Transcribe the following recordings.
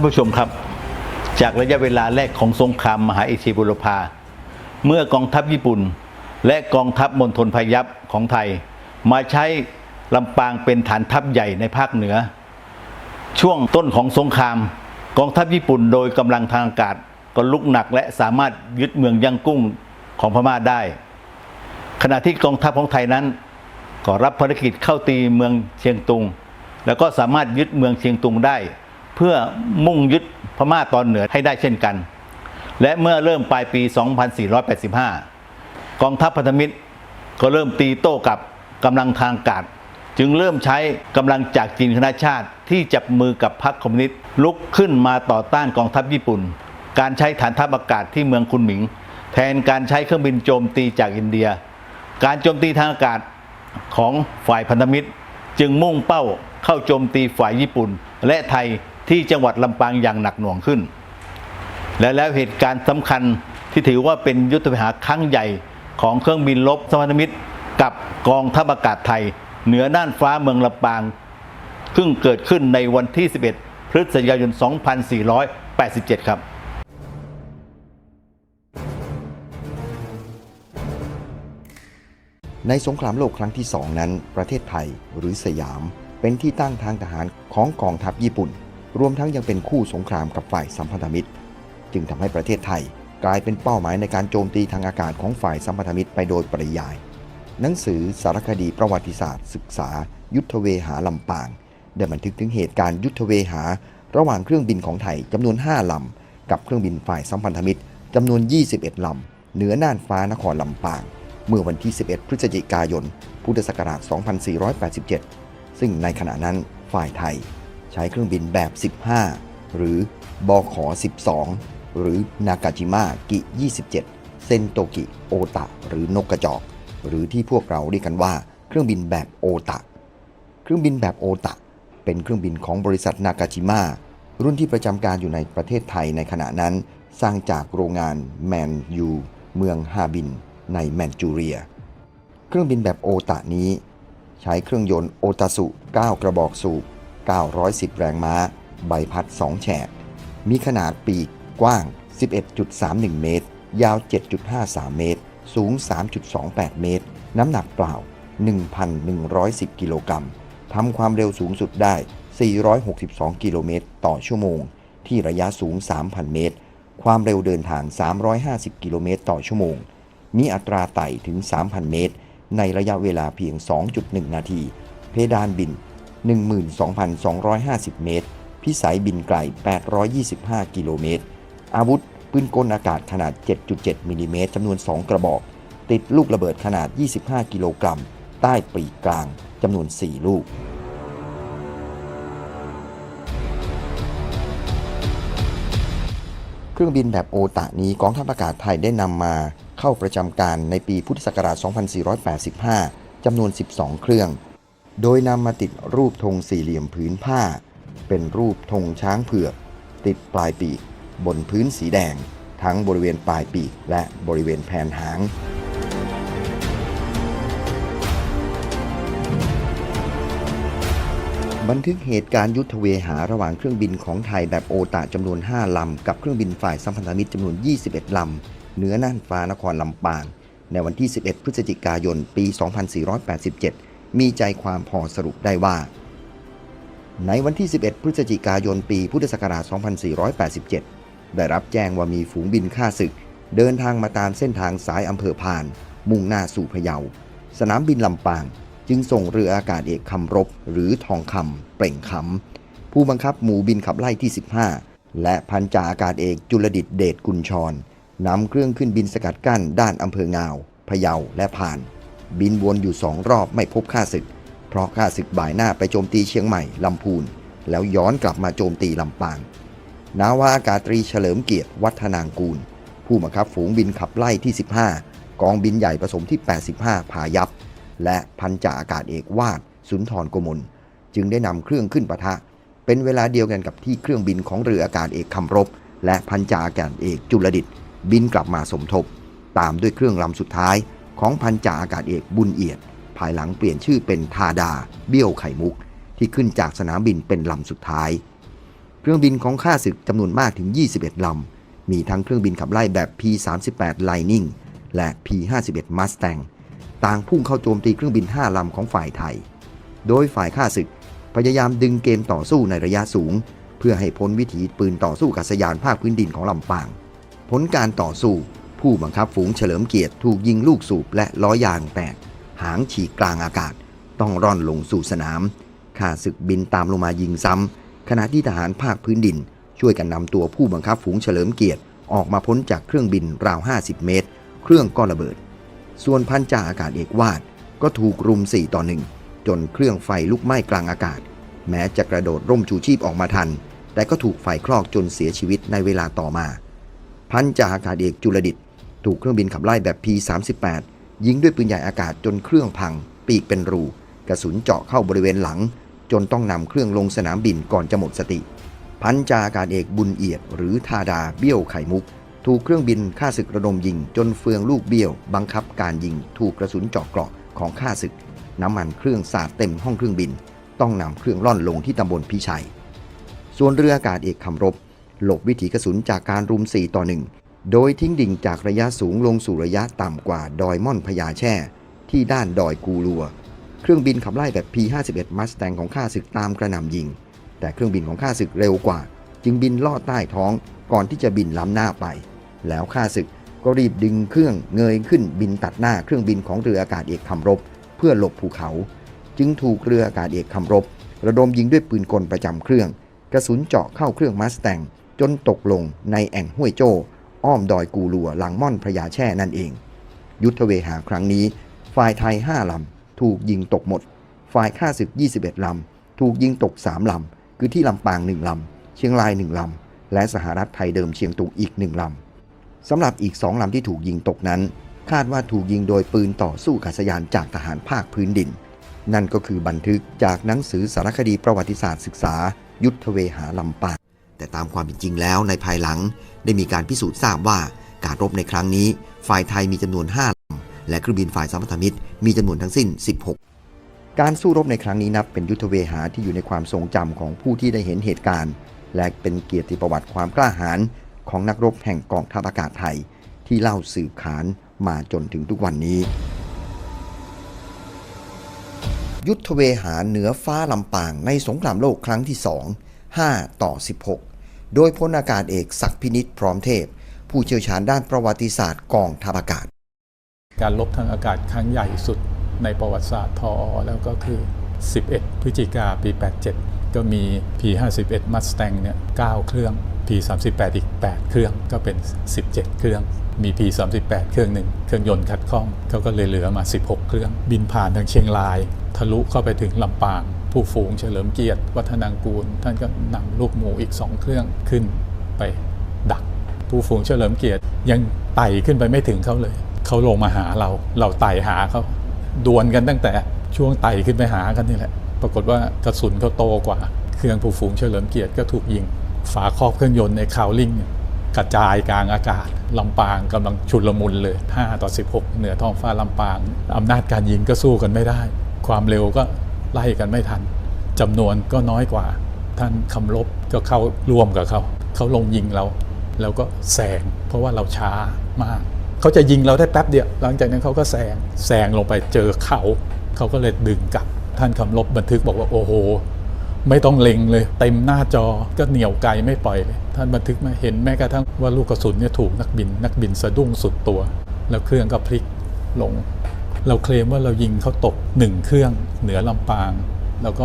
ท่านผู้ชมครับ จากระยะเวลาแรกของสงครามมหาเอเชียบุรพา เมื่อกองทัพญี่ปุ่น และกองทัพมณฑลพยัพของไทย มาใช้ลำปางเป็นฐานทัพใหญ่ในภาคเหนือ ช่วงต้นของสงคราม กองทัพญี่ปุ่นโดยกำลังทางอากาศก็ลุกหนักและสามารถยึดเมืองย่างกุ้งของพม่าได้ ขณะที่กองทัพของไทยนั้น ก็รับภารกิจเข้าตีเมืองเชียงตุง แล้วก็สามารถยึดเมืองเชียงตุงได้ เพื่อมุ่งยึดพม่าตอนเหนือให้ได้เช่นกัน และเมื่อเริ่มปลายปี 2485 กองทัพพันธมิตรก็เริ่มตีโต้กับกำลังทางอากาศจึงเริ่มใช้กำลังจากจีนคณะชาติที่จับมือกับพรรคคอมมิวนิสต์ลุกขึ้นมาต่อต้านกองทัพญี่ปุ่น การใช้ฐานทัพอากาศที่เมืองคุนหมิง แทนการใช้เครื่องบินโจมตีจากอินเดีย การโจมตีทางอากาศของฝ่ายพันธมิตร จึงมุ่งเป้าเข้าโจมตีฝ่ายญี่ปุ่น และไทย ที่จังหวัดลำปางอย่างหนักหน่วงขึ้น และแล้วเหตุการณ์สำคัญที่ถือว่าเป็นยุทธวิหารครั้งใหญ่ของเครื่องบินรบสมรมิตร กับกองทัพอากาศไทย เหนือน่านฟ้าเมืองลำปางซึ่งเกิดขึ้นในวันที่ 11 พฤศจิกายน 2487 ครับในสงครามโลกครั้งที่สองนั้น ประเทศไทยหรือสยาม เป็นที่ตั้งทางทหารของกองทัพญี่ปุ่น รวมทั้งยังเป็นคู่สงครามกับฝ่ายสัมพันธมิตร จึงทำให้ประเทศไทย กลายเป็นเป้าหมายในการโจมตีทางอากาศของฝ่ายสัมพันธมิตรไปโดยปริยาย หนังสือสารคดีประวัติศาสตร์ ศึกษา ยุทธเวหาลำปาง ได้บันทึกถึงเหตุการณ์ยุทธเวหา ระหว่างเครื่องบินของไทยจำนวน 5ลำ กับเครื่องบินฝ่ายสัมพันธมิตรจำนวน 21 ลำ เหนือน่านฟ้านครลำปาง เมื่อวันที่ 11 พฤศจิกายน พุทธศักราช 2487 ซึ่งในขณะนั้นฝ่ายไทย ใช้เครื่องบินแบบ 15 หรือบอขอ12 หรือนากาจิมะกิ 27 เซนโตกิโอตะ หรือนกกระจอก หรือที่พวกเราเรียกกันว่า เครื่องบินแบบโอตะ เครื่องบินแบบโอตะ เป็นเครื่องบินของบริษัทนากาจิมะรุ่นที่ประจำการอยู่ในประเทศไทยในขณะนั้น สร้างจากโรงงานแมนยูเมืองฮาบิน ในแมนจูเรีย เครื่องบินแบบโอตะนี้ ใช้เครื่องยนต์โอตาสุ 9 กระบอกสูบ 910 แรงม้า ใบพัด 2 แฉก มีขนาดปีกกว้าง 11.31 เมตร ยาว 7.53 เมตร สูง 3.28 เมตร น้ำหนักเปล่า 1,110 กิโลกรัมทำความเร็วสูงสุดได้ 462 กิโลเมตร ต่อชั่วโมง ที่ระยะสูง 3,000 เมตร ความเร็วเดินทาง 350 กิโลเมตร ต่อชั่วโมง มีอัตราไต่ถึง 3,000 เมตร ในระยะเวลาเพียง 2.1 นาที เพดานบิน 12,250 เมตร พิสัยบินไกล 825 กิโลเมตร อาวุธปืนกลอากาศขนาด 7.7 มิลลิเมตรจำนวน 2 กระบอก ติดลูกระเบิดขนาด 25 กิโลกรัม ใต้ปีกกลางจำนวน 4 ลูกเครื่องบินแบบโอตะนี้กองทัพอากาศไทยได้นำมาเข้าประจำการในปีพุทธศักราช 2485 จำนวน 12 เครื่อง โดยนำมาติดรูปธงสี่เหลี่ยมผืนผ้า เป็นรูปธงช้างเผือก ติดปลายปีก บนพื้นสีแดง ทั้งบริเวณปลายปีกและบริเวณแผ่นหาง บันทึกเหตุการณ์ยุทธเวหาระหว่างเครื่องบินของไทยแบบโอตะจำนวน 5 ลำ กับเครื่องบินฝ่ายสัมพันธมิตรจำนวน 21 ลำเหนือน่านฟ้านครลำปาง ในวันที่ 11 พฤศจิกายน ปี 2487 มีใจความพอสรุปได้ว่า ในวันที่ 11 พฤศจิกายนปีพุทธศักราช 2487 ได้รับแจ้งว่ามีฝูงบินฆ่าศึก เดินทางมาตามเส้นทางสายอำเภอพาน มุ่งหน้าสู่พะเยา สนามบินลำปาง จึงส่งเรืออากาศเอกคำรบ หรือทองคำเปล่งคำผู้บังคับหมู่บินขับไล่ที่ 15 และพันจ่าอากาศเอกจุลดิตเดชกุลชรนำเครื่องขึ้นบินสกัดกั้นด้านอำเภองาวพะเยาและผ่าน บินวนอยู่สองรอบไม่พบข้าศึก เพราะข้าศึกบ่ายหน้าไปโจมตีเชียงใหม่ลำพูน แล้วย้อนกลับมาโจมตีลำปาง นาวาอากาศตรีเฉลิมเกียรติวัฒนางกูล ผู้บังคับฝูงบินขับไล่ที่ 15 กองบินใหญ่ผสมที่ 85 พายัพและพันจ่าอากาศเอกวาดสุนทรโกมลจึงได้นำเครื่องขึ้นปะทะ เป็นเวลาเดียวกันกับที่เครื่องบินของเรืออากาศเอกคำรบ และพันจ่าอากาศเอกจุลดิตบินกลับมาสมทบ ตามด้วยเครื่องลำสุดท้าย ของพันจ่าอากาศเอกบุญเอียด ภายหลังเปลี่ยนชื่อเป็นทาดา เบี้ยวไข่มุก ที่ขึ้นจากสนามบินเป็นลำสุดท้าย เครื่องบินของข้าศึกจำนวนมากถึง 21 ลำ มีทั้งเครื่องบินขับไล่แบบ P-38 Lightning และ P-51 Mustang ต่างพุ่งเข้าโจมตีเครื่องบิน 5 ลำของฝ่ายไทย โดยฝ่ายข้าศึกพยายามดึงเกมต่อสู้ในระยะสูง เพื่อให้พ้นวิถีปืนต่อสู้กับสยานภาคพื้นดินของลำปาง ผลการต่อสู้ ผู้บังคับฝูงเฉลิมเกียรติถูกยิงลูกสูบและล้อยางแตก หางฉีกกลางอากาศ ต้องร่อนลงสู่สนามข้าศึกบินตามลงมายิงซ้ำ ขณะที่ทหารภาคพื้นดิน ช่วยกันนำตัวผู้บังคับฝูงเฉลิมเกียรติ ออกมาพ้นจากเครื่องบินราว 50 เมตร เครื่องก็ระเบิด ส่วนพันจ่าอากาศเอกวาดก็ถูกรุม 4 ต่อ1จนเครื่องไฟลุกไหม้กลางอากาศ แม้จะกระโดดร่มชูชีพออกมาทัน แต่ก็ถูกไฟคลอกจนเสียชีวิตในเวลาต่อมา พันจ่าอากาศเอกจุลดิต ถูกเครื่องบินขับไล่แบบ P-38 ยิงด้วยปืนใหญ่อากาศจนเครื่องพัง ปีกเป็นรู กระสุนเจาะเข้าบริเวณหลัง จนต้องนำเครื่องลงสนามบินก่อนจะหมดสติ พันจาอากาศเอกบุญเอียด หรือทาดาเบี้ยวไข่มุก ถูกเครื่องบินฆ่าศึกระดมยิง จนเฟืองลูกเบี้ยว บังคับการยิง ถูกกระสุนเจาะเกราะของฆ่าศึก น้ำมันเครื่องสาดเต็มห้องเครื่องบิน ต้องนำเครื่องล่อนลงที่ตำบลพิชัย ส่วนเรืออากาศเอกคำรบ หลบวิถีกระสุนจากการรุม4ต่อ1 โดยทิ้งดิ่งจากระยะสูงลงสู่ระยะต่ำกว่าดอยม่อนพญาแช่ ที่ด้านดอยกูลัว เครื่องบินขับไล่แบบ P-51 Mustang ของข้าศึกตามกระหน่ำยิง แต่เครื่องบินของข้าศึกเร็วกว่า จึงบินลอดใต้ท้องก่อนที่จะบินล้ำหน้าไป แล้วข้าศึกก็รีบดึงเครื่องเงยขึ้นบินตัดหน้าเครื่องบินของเรืออากาศเอกคำรบ เพื่อหลบภูเขา จึงถูกเรืออากาศเอกคำรบ ระดมยิงด้วยปืนกลประจำเครื่อง กระสุนเจาะเข้าเครื่องมัสแตงจนตกลงในแอ่งห้วยโจ้ อ้อมดอยกูลัวหลังม่อนพระยาแช่นั่นเอง ยุทธเวหาครั้งนี้ ฝ่ายไทย 5 ลำ ถูกยิงตกหมด ฝ่ายข้าศึก 21 ลำ ถูกยิงตก 3 ลำ คือที่ลำปาง 1 ลำ เชียงราย 1 ลำ และสหรัฐไทยเดิมเชียงตุงอีก 1 ลำ สำหรับอีก 2 ลำที่ถูกยิงตกนั้น คาดว่าถูกยิงโดยปืนต่อสู้กัษยานจากทหารภาคพื้นดิน นั่นก็คือบันทึกจากหนังสือสารคดีประวัติศาสตร์ศึกษา ยุทธเวหาลำปาง แต่ตามความเป็นจริงแล้วในภายหลังได้มีการพิสูจน์ทราบว่าการรบในครั้งนี้ ฝ่ายไทยมีจำนวน 5ลำและเครื่องบินฝ่ายสัมพันธมิตรมีจำนวนทั้งสิ้น 16 การสู้รบในครั้งนี้นับเป็นยุทธเวหาที่อยู่ในความทรงจำของผู้ที่ได้เห็นเหตุการณ์ และเป็นเกียรติประวัติความกล้าหาญของนักรบแห่งกองทัพอากาศไทย ที่เล่าสืบขานมาจนถึงทุกวันนี้ ยุทธเวหาเหนือฟ้าลำปางในสงครามโลกครั้งที่ 2 5 ต่อ 16 โดยพลอากาศเอกศักดิ์พินิษพร้อมเทพ ผู้เชี่ยวชาญด้านประวัติศาสตร์กองทัพอากาศ การลบทางอากาศครั้งใหญ่สุดในประวัติศาสตร์ทออแล้วก็คือ 11 พฤศจิกาปี 87 ก็มี P51 Mustang เนี่ย9เครื่อง P38 อีก 8 เครื่องก็เป็น 17 เครื่องมี P38 เครื่องหนึ่งเครื่องยนต์ขัดข้องเขาก็เลยเหลือมา 16 เครื่อง บินผ่านทางเชียงราย ทะลุเข้าไปถึงลำปาง ผู้ฝูงเฉลิมเกียรติ วัฒนางกูล ท่านก็นำลูกหมูอีก2เครื่องขึ้นไปดัก ผู้ฝูงเฉลิมเกียรติยังไต่ขึ้นไปไม่ถึงเขาเลย เขาลงมาหาเรา เราไต่หาเขาดวลกันตั้งแต่ช่วงไต่ขึ้นไปหากันนี่แหละ ปรากฏว่ากระสุนเขาโตกว่า เครื่องผู้ฝูงเฉลิมเกียรติก็ถูกยิง ฝาครอบเครื่องยนต์ในคาวลิงกระจายกลางอากาศลำปางกำลังชุลมุนเลย 5 ต่อ 16 เหนือท้องฟ้าลำปางอำนาจการยิงก็สู้กันไม่ได้ ความเร็วก็ ไล่กันไม่ทันจำนวนก็น้อยกว่า ท่านคำลบก็เข้าร่วมกับเขา เขาลงยิงเรา แล้วก็แซงเพราะว่าเราช้ามาก เขาจะยิงเราได้แป๊บเดียว หลังจากนั้นเขาก็แซงแซงลงไปเจอเขา เขาก็เลยดึงกลับ ท่านคำลบบันทึกบอกว่าโอ้โห ไม่ต้องเล็งเลย เต็มหน้าจอก็เหนียวไกลไม่ปล่อยเลย ท่านบันทึกมาเห็นแม้กระทั่งว่าลูกกระสุนเนี่ยถูกนักบิน นักบินสะดุ้งสุดตัว แล้วเครื่องก็พลิกลง เราเคลมว่าเรายิงเขาตกหนึ่งเครื่องเหนือลำปาง แล้วก็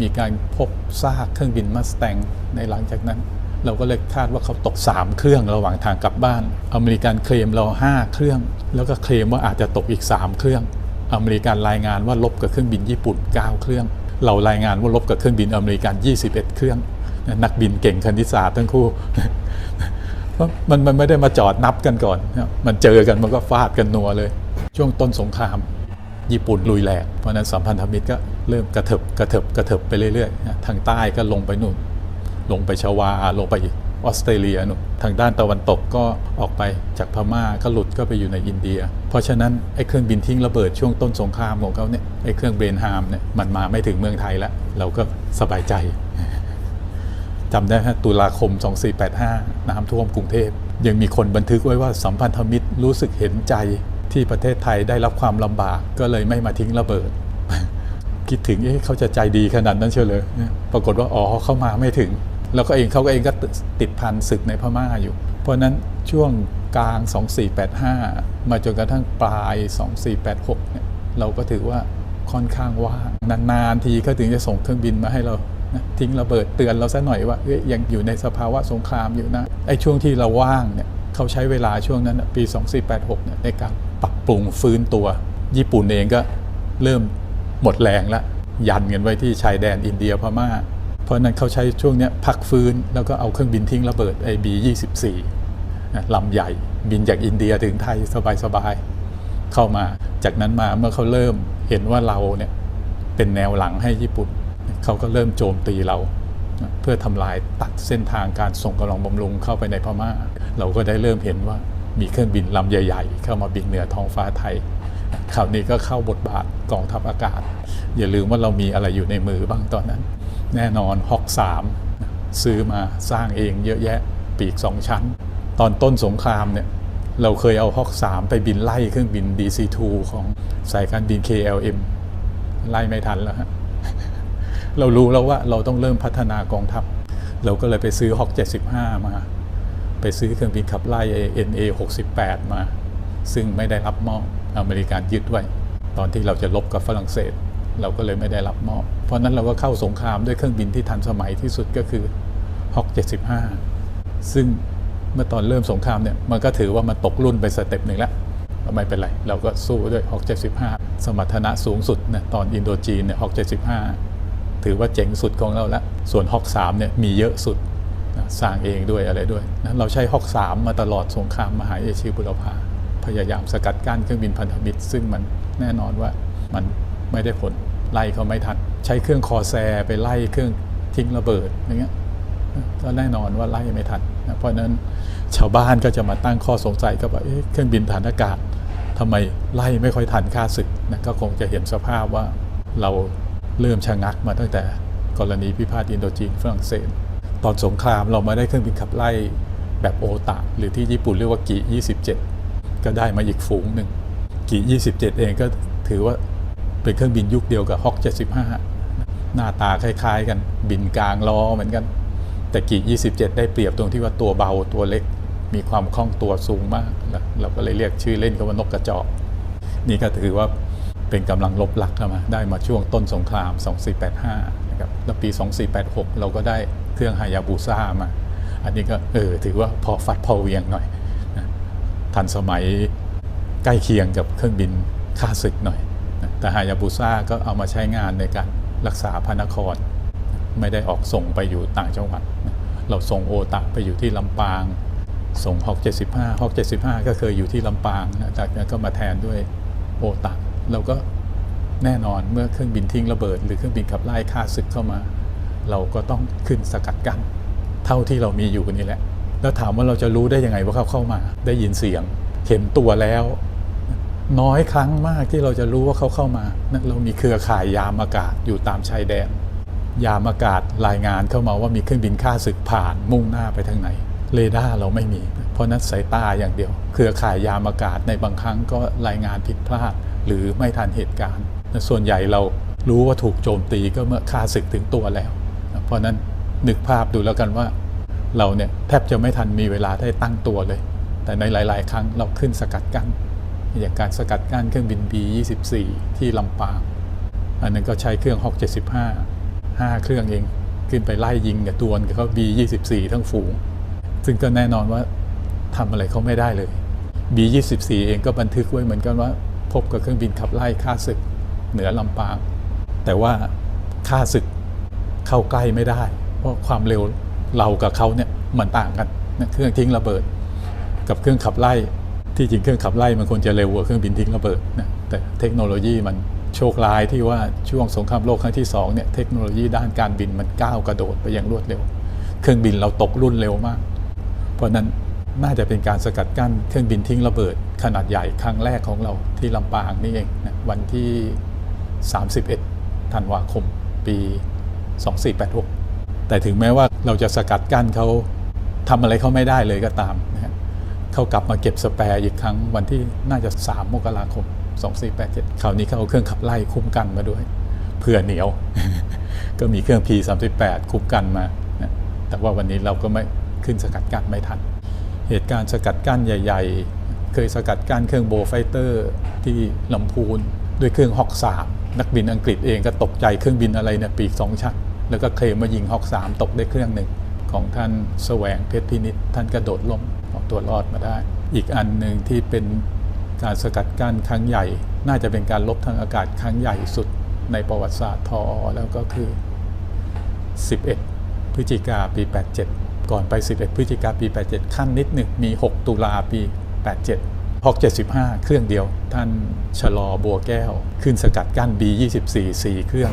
มีการพบซากเครื่องบินมาสแตงในหลังจากนั้น เราก็เลยคาดว่าเขาตก 3 เครื่องระหว่างทางกลับบ้าน อเมริกันเคลมเรา 5 เครื่อง แล้วก็เคลมว่าอาจจะตกอีก 3 เครื่อง อเมริกันรายงานว่าลบกับเครื่องบินญี่ปุ่น 9 เครื่อง เรารายงานว่าลบกับเครื่องบินอเมริกัน 21 เครื่อง นักบินเก่งคณิตศาสตร์ทั้งคู่มันมันไม่ได้มาจอดนับกันก่อน มันเจอกันมันก็ฟาดกันนัวเลย ช่วงต้นสงคราม ญี่ปุ่นลุยแหลกเพราะนั้นสัมพันธมิตรก็เริ่มกระเถิบกระเถิบกระเถิบไปเรื่อยๆทางใต้ก็ลงไปนู่น ลงไปชวาลงไปออสเตรเลียนู่นทางด้านตะวันตกก็ออกไปจากพม่าก็หลุดก็ไปอยู่ในอินเดีย เพราะฉะนั้นไอ้เครื่องบินทิ้งระเบิดช่วงต้นสงครามของเขาเนี่ยไอ้เครื่องเบรนฮามเนี่ยมันมาไม่ถึงเมืองไทยแล้ว เราก็สบายใจจำได้ไหมตุลาคม 2485 น้ำท่วมกรุงเทพ ยังมีคนบันทึกไว้ว่าสัมพันธมิตรรู้สึกเห็นใจ ที่ประเทศไทยได้รับความลำบากก็เลยไม่มาทิ้งระเบิด คิดถึงเอ๊ะเขาจะใจดีขนาดนั้นเชียวเลยปรากฏว่าอ๋อเขามาไม่ถึง แล้วก็เองเขาก็เองก็ติดพันศึกในพม่าอยู่ เพราะนั้นช่วงกลาง 2485 มาจนกระทั่งปลาย 2486เนี่ยเราก็ถือว่าค่อนข้างว่างนานๆทีก็ถึงจะส่งเครื่องบินมาให้เรานะทิ้งระเบิดเตือนเราซะหน่อยว่าเอ้ยยังอยู่ในสภาวะสงครามอยู่นะไอ้ช่วงที่เราว่างเนี่ย เขาใช้เวลาช่วงนั้นปี 2486เนี่ยในการปรับปรุงฟื้นตัว ญี่ปุ่นเองก็เริ่มหมดแรงแล้วยันกันไว้ที่ชายแดนอินเดียพม่า เพราะนั้นเขาใช้ช่วงนี้พักฟื้นแล้วก็เอาเครื่องบินทิ้งระเบิดไอบี24 ลำใหญ่บินจากอินเดียถึงไทยสบายๆเข้ามา จากนั้นมาเมื่อเขาเริ่มเห็นว่าเราเนี่ยเป็นแนวหลังให้ญี่ปุ่น เขาก็เริ่มโจมตีเรา เพื่อทำลายตัดเส้นทางการส่งกำลังบำรุงเข้าไปในพม่า เราก็ได้เริ่มเห็นว่ามีเครื่องบินลำใหญ่ ๆ เข้ามาบินเหนือท้องฟ้าไทยคราวนี้ก็เข้าบทบาทกองทัพอากาศ อย่าลืมว่าเรามีอะไรอยู่ในมือบ้างตอนนั้น แน่นอนฮอก3ซื้อมาสร้างเองเยอะแยะปีกสองชั้น ตอนต้นสงครามเนี่ยเราเคยเอาฮอก3ไปบินไล่เครื่องบิน DC2 ของสายการบิน KLM ไล่ไม่ทันแล้วฮะ เรารู้แล้วว่าเราต้องเริ่มพัฒนากองทัพ เราก็เลยไปซื้อฮอก75 มา ไปซื้อเครื่องบินขับไล่ NA 68 มา ซึ่งไม่ได้รับมอบอเมริกันยึดไว้ ตอนที่เราจะลบกับฝรั่งเศส เราก็เลยไม่ได้รับมอบ เพราะนั้นเราก็เข้าสงครามด้วยเครื่องบินที่ทันสมัยที่สุดก็คือฮอก75 ซึ่งเมื่อตอนเริ่มสงครามเนี่ยมันก็ถือว่ามันตกรุ่นไปสเต็ปหนึ่งแล้วไม่เป็นไร เราก็สู้ด้วยฮอก75 สมรรถนะสูงสุดนะตอนอินโดจีนเนี่ยฮอก75 ถือว่าเจ๋งสุดของเราล้วส่วนฮอก3เนี่ยมีเยอะสุดสร้างเองด้วยอะไรด้วยนะเราใช้ฮอก3มาตลอดสงครามมหาเอเชียบุรพาพยายามสกัดกั้นเครื่องบินพันธมิตร ซึ่งมันแน่นอนว่ามันไม่ได้ผลไล่เขาไม่ทันใช้เครื่องคอแซไปไล่เครื่องทิ้งระเบิดอย่างเงี้ยก็แน่นอนว่าไล่ไม่ทันนะเพราะฉะนั้นชาวบ้านก็จะมาตั้งข้อสงสัยกับว่าเอ๊ะเครื่องบินฐานอากาศทำไมไล่ไม่ค่อยทันค่าศึกนะก็คงจะเห็นสภาพว่าเรา เริ่มชะงักมาตั้งแต่กรณีพิพาทอินโดจีนฝรั่งเศส ตอนสงครามเรามาได้เครื่องบินขับไล่แบบโอตะหรือที่ญี่ปุ่นเรียกว่ากิ27 ก็ได้มาอีกฝูงหนึ่งกิ27 เองก็ถือว่าเป็นเครื่องบินยุคเดียวกับฮอก75 หน้าตาคล้ายๆ กันบินกลางล้อเหมือนกัน แต่กี27 ได้เปรียบตรงที่ว่าตัวเบาตัวเล็ก มีความคล่องตัวสูงมาก เราก็เลยเรียกชื่อเล่นกันว่านกกระจอกนี่ก็ถือว่า เป็นกำลังลบหลักเข้ามาได้มาช่วงต้นสงคราม 2485 นะครับ แล้วปี 2486 เราก็ได้เครื่องฮายาบุซ่ามา อันนี้ก็เออถือว่าพอฟัดพอเวียงหน่อยนะทันสมัยใกล้เคียงกับเครื่องบินค่าศึกหน่อยนะแต่ฮายาบุซ่าก็เอามาใช้งานในการรักษาพระนคร ไม่ได้ออกส่งไปอยู่ต่างจังหวัดเราส่งโอตะไปอยู่ที่ลำปาง ส่งฮอก75ฮอก75 ก็เคยอยู่ที่ลำปางนะจากนั้นก็มาแทนด้วยโอตะ เราก็แน่นอนเมื่อเครื่องบินทิ้งระเบิด หรือเครื่องบินขับไล่ค่าศึกเข้ามา เราก็ต้องขึ้นสกัดกั้นเท่าที่เรามีอยู่นี่แหละ แล้วถามว่าเราจะรู้ได้ยังไงว่าเขาเข้ามา ได้ยินเสียง เห็นตัวแล้ว น้อยครั้งมากที่เราจะรู้ว่าเขาเข้ามานะเรามีเครือข่ายยามอากาศอยู่ตามชายแดน ยามอากาศรายงานเข้ามาว่ามีเครื่องบินค่าศึกผ่านมุ่งหน้าไปทางไหนเรดาร์เราไม่มี เพราะนั้นสายตาอย่างเดียว เครือข่ายยามอากาศในบางครั้งก็รายงานผิดพลาด หรือไม่ทันเหตุการณ์ ส่วนใหญ่เรารู้ว่าถูกโจมตีก็เมื่อค่าศึกถึงตัวแล้ว เพราะนั้นนึกภาพดูแล้วกันว่าเราเนี่ยแทบจะไม่ทันมีเวลาได้ตั้งตัวเลย แต่ในหลาย ๆ ครั้งเราขึ้นสกัดกั้นอย่างการสกัดกั้นเครื่องบิน B24 ที่ลำปางอันนั้นก็ใช้เครื่องฮอก75 5 เครื่องเองขึ้นไปไล่ยิงกับดวลกับเขา B24 ทั้งฝูง ซึ่งก็แน่นอนว่าทำอะไรเขาไม่ได้เลย B24 เองก็บันทึกไว้เหมือนกันว่า พบกับเครื่องบินขับไล่ค่าศึกเหนือลำปาง แต่ว่าค่าศึกเข้าใกล้ไม่ได้ เพราะความเร็วเรากับเขาเนี่ยมันต่างกันนะเครื่องทิ้งระเบิด กับเครื่องขับไล่ที่จริงเครื่องขับไล่มันควรจะเร็วกว่าเครื่องบินทิ้งระเบิดนะแต่เทคโนโลยีมันโชคร้ายที่ว่าช่วงสงครามโลกครั้งที่สองเนี่ยเทคโนโลยีด้านการบินมันก้าวกระโดดไปอย่างรวดเร็ว เครื่องบินเราตกรุ่นเร็วมาก เพราะนั้น น่าจะเป็นการสกัดกั้นเครื่องบินทิ้งระเบิด ขนาดใหญ่ครั้งแรกของเราที่ลำปางนี่เองนะวันที่ 31 ธันวาคม ปี 2486 แต่ถึงแม้ว่าเราจะสกัดกั้นเขาทำอะไรเขาไม่ได้เลยก็ตามนะเขากลับมาเก็บสแปร์อีกครั้งวันที่น่าจะ 3 มกราคม 2487 คราวนี้เขาเอาเครื่องขับไล่คุ้มกันมาด้วยเผื่อเหนียว ก็มีเครื่อง P38 คุ้มกันมานะแต่ว่าวันนี้เราก็ไม่ขึ้นสกัดกั้นไม่ทัน เหตุการณ์สกัดกั้นใหญ่ ๆ เคยสกัดกั้นเครื่องโบไฟเตอร์ที่ลำพูนด้วยเครื่องฮอก3นักบินอังกฤษเองก็ตกใจเครื่องบินอะไรเนี่ยปีกสองชั้นแล้วก็เคลมมายิงฮอก3ตกได้เครื่องหนึ่งของท่านแสวงเพชรพินิษท่านกระโดดล่มเอาตัวรอดมาได้ อีกอันหนึ่งที่เป็นการสกัดกั้นครั้งใหญ่ น่าจะเป็นการลบทางอากาศครั้งใหญ่สุดในประวัติศาสตร์ทออแล้วก็คือ 11 พฤศจิกาปี 87 ก่อนไป 11 พฤศจิกาปี 87 ขั้นนิดหนึ่งมี 6 ตุลาปี 87 675 เครื่องเดียว ท่านชะลอบัวแก้ว ขึ้นสกัดกั้น B24 4 เครื่อง